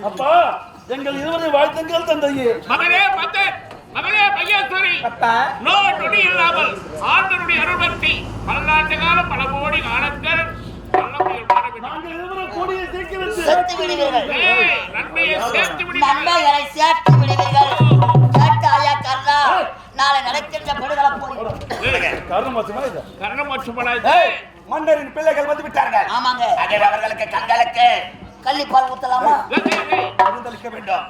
அப்பா எங்கள் இருவரை வாழ்த்துங்கள் தந்தையே. மகனே பத்தன் மகளே பையேஸ்வரி. அப்பா. நோ நொடி இல்லாமல் ஆண்டனுடைய அருள்பக்தி பல்லாண்டு காலம் பல கோடி காலங்கள் நாளை நடக்கின்ற படுதலை போய் காரணமாச்சுமா இது. கர்ணம் வச்சுப்படாது ஏய், மன்னரின் பிள்ளைகள் வந்து விட்டார்கள். ஆமாங்க. அவர்களுக்கு கண்களுக்கு கள்ளிப்பால் ஊத்தலாமா? விருந்தளிக்க வேண்டும்.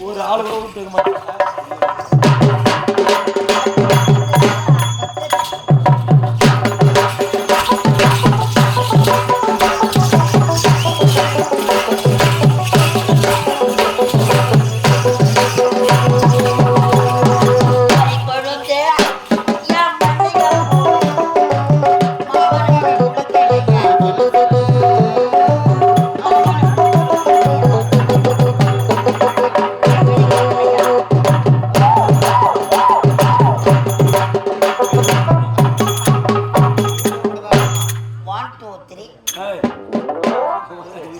ஒரு ஆள் கூட விட்டு மாட்டேன்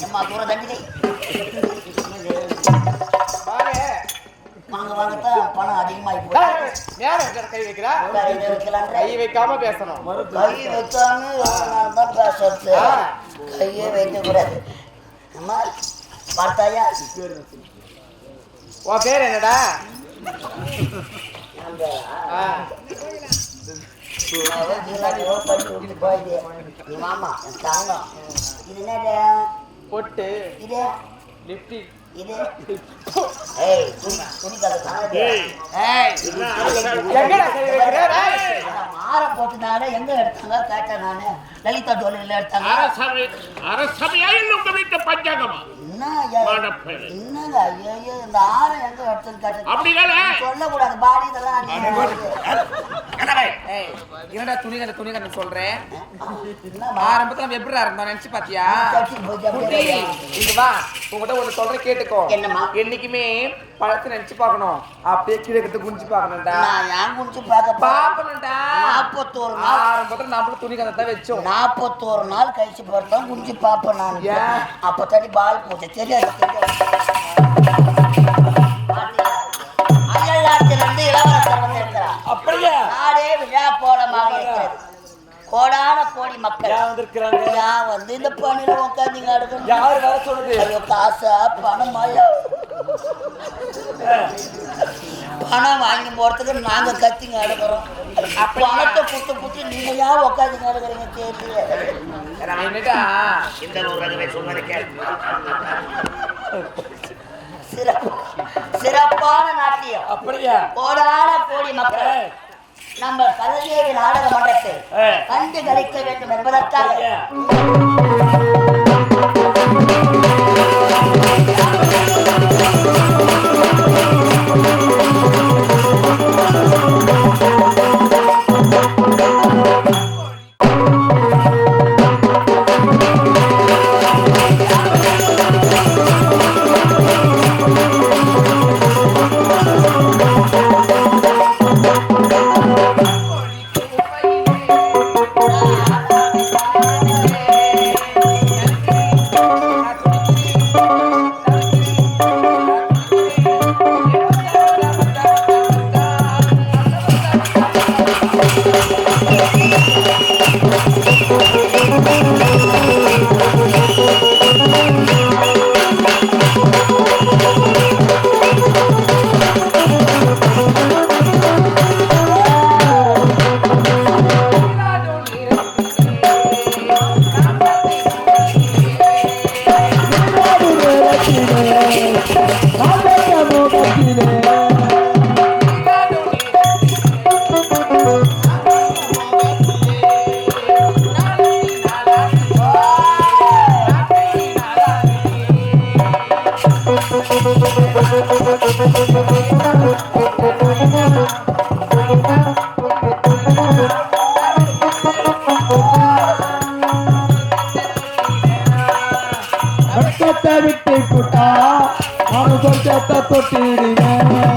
அம்மா தூர தண்டிகை வாங்க. வாங்கத்தான் பணம் அதிகமாகி போச்சு. என்கிட்ட கை வைக்கிறா? கை வைக்காம பேசணும். கை வைக்காம தான் பேசுறது. கையே வைக்க கூடாது. அம்மா பார்த்தாயா? உன் பேர் என்னடா? மாமா தாங்கம் இது. என்னது பொட்டு இது. லிப்டி இது ஏய் துணி. துணி கதை ஏய். மாற போட்டுனால எங்க எடுத்தாங்க? கேட்டேன் நானு. லலிதா டோலில எடுத்தாங்க. அரசவை அரசவையா இல்லை உங்க வீட்டு பஞ்சாங்கமா? என்ன ஐயா மாடப்பேரு. என்னங்க ஐயோ ஐயோ, இந்த ஆளை எங்க எடுத்துன்னு கேட்டேன். சொல்லக்கூடாது பாடி இதெல்லாம் என்னடா துணி கண்டு துணி கண்டு சொல்றேன்? ஆரம்பத்துல நம்ம எப்படி இருந்தோம்? நினைச்சு பாத்தியா? இங்க வா. உங்ககிட்ட ஒண்ணு சொல்ற கேட்டுக்கோ? என்னைக்குமே பழத்தை நினைச்சு பார்க்கணும். அப்படியே கீழே கிட்ட குனிஞ்சு பார்க்கணும்டா. நான் ஏன் குடிச்சு பார்க்க பாக்கணும்டா நாற்பத்தோரு நாள். ஆரம்பத்துல நம்மளும் துணி கதை தான் வச்சோம். நாற்பத்தோரு நாள் கழிச்சு பிறந்தான் குஞ்சு பார்ப்பேன் நான்? அப்போ தண்ணி பால் போச்சு தெரியாது தெரியாது. நாடே விழா கோலமாக இருக்கிறது கோடான கோடி மக்கள். யார் வந்திருக்கிறாங்க? நான் வந்து இந்த பணியில உட்காந்துங்க அடுக்கணும் யார் வர சொன்னது ஐயோ காசா பணமாயா பணம் வாங்கி போறதுக்கு நாங்க கத்திங்க அடுக்கிறோம். பணத்தை புட்டு புட்டு நீங்க ஏன் உட்காந்துங்க அடுக்கிறீங்க சிறப்பு சிறப்பான நாட்டியம். அப்படியா? கோடான கோடி மக்கள். நம்ம கலைஞர் நாடக மன்றத்தை. கண்டு கழிக்க வேண்டும் என்பதற்காக அப்படியா? தொட்டிடுவேன்